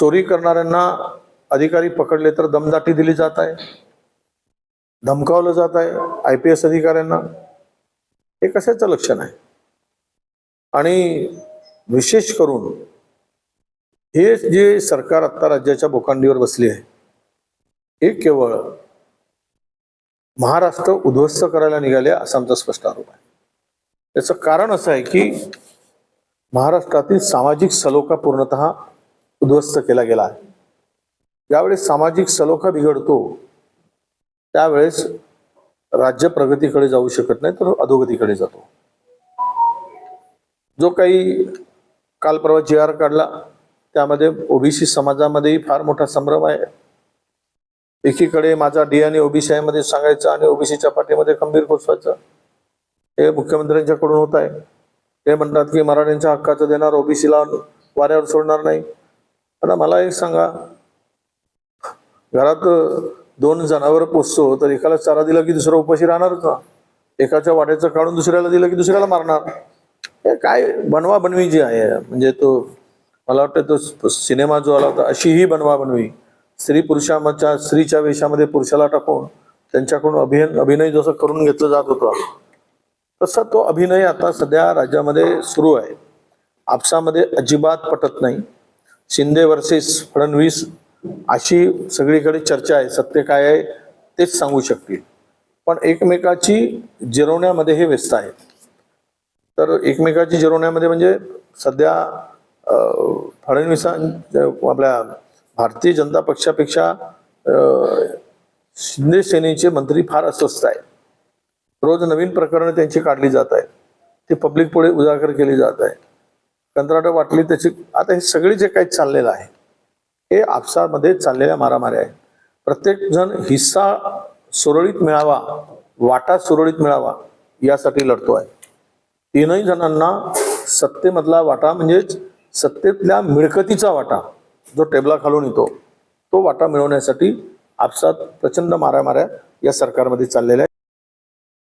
चोरी करणाऱ्यांना अधिकारी पकडले तर दमदाटी दिली जात आहे. धमकावलं जात आहे आय पी एस अधिकाऱ्यांना. हे कशाचं लक्षण आहे? आणि विशेष करून हे जे सरकार आत्ता राज्याच्या बोकांडीवर बसली आहे हे केवळ महाराष्ट्र उद्ध्वस्त करायला निघाले असा आमचा स्पष्ट आरोप आहे. त्याचं कारण असं आहे की महाराष्ट्रातील सामाजिक सलोखा पूर्णतः उद्ध्वस्त केला गेला आहे. ज्यावेळेस सामाजिक सलोखा बिघडतो त्यावेळेस राज्य प्रगतीकडे जाऊ शकत नाही तर अधोगतीकडे जातो. जो काही काल परवा जी आर काढला त्यामध्ये ओबीसी समाजामध्येही फार मोठा संभ्रम आहे. एकीकडे माझा डी आणि ओबीसी मध्ये सांगायचं आणि ओबीसीच्या पाठीमध्ये खंबीर पोचवायचं हे मुख्यमंत्र्यांच्याकडून होत आहे. ते म्हणतात की मराठ्यांच्या हक्काचं देणार ओबीसीला वाऱ्यावर सोडणार नाही. आता मला एक सांगा. घरात दोन जनावर पोचतो तर एकाला चारा दिला की दुसरा उपाशी राहणार का? एकाच्या वाट्याचं काढून दुसऱ्याला दिलं की दुसऱ्याला मारणार? काय बनवा बनवी जी आहे. म्हणजे तो मला वाटतं तो सिनेमा जो आला होता अशी ही बनवा बनवी स्त्री पुरुषाच्या स्त्रीच्या वेशामध्ये पुरुषाला टाकून त्यांच्याकडून अभिनय अभिनय जसं करून घेतलं जात होता तसा तो अभिनय आता सध्या राज्यामध्ये सुरू आहे. आपसामध्ये अजिबात पटत नाही. शिंदे वर्सेस फडणवीस अशी सगळीकडे चर्चा आहे सत्य काय आहे तेच सांगू शकतील. पण एकमेकाची जिरवण्यामध्ये हे व्यस्त आहेत. तर एकमेकाची जिरवण्यामध्ये म्हणजे सध्या फडणवीसां आपल्या भारतीय जनता पक्षापेक्षा शिंदे सेनेचे मंत्री फार अस्वस्थ आहेत. रोज नवीन प्रकरणं त्यांची काढली जात आहेत. ती पब्लिक पुढे उजागर केली जात आहे कंत्राटं वाटली त्याची. आता हे सगळे जे काही चाललेलं आहे हे आपसामध्ये चाललेल्या मारामाऱ्या आहेत. प्रत्येक जण हिस्सा सुरळीत मिळावा वाटा सुरळीत मिळावा यासाठी लढतो आहे. तीनही जणांना सत्तेमधला वाटा म्हणजेच सत्तेतल्या मिळकतीचा वाटा जो टेबला खालून येतो तो वाटा मिळवण्यासाठी आपसात प्रचंड मारामाऱ्या या सरकारमध्ये चाललेल्या आहेत.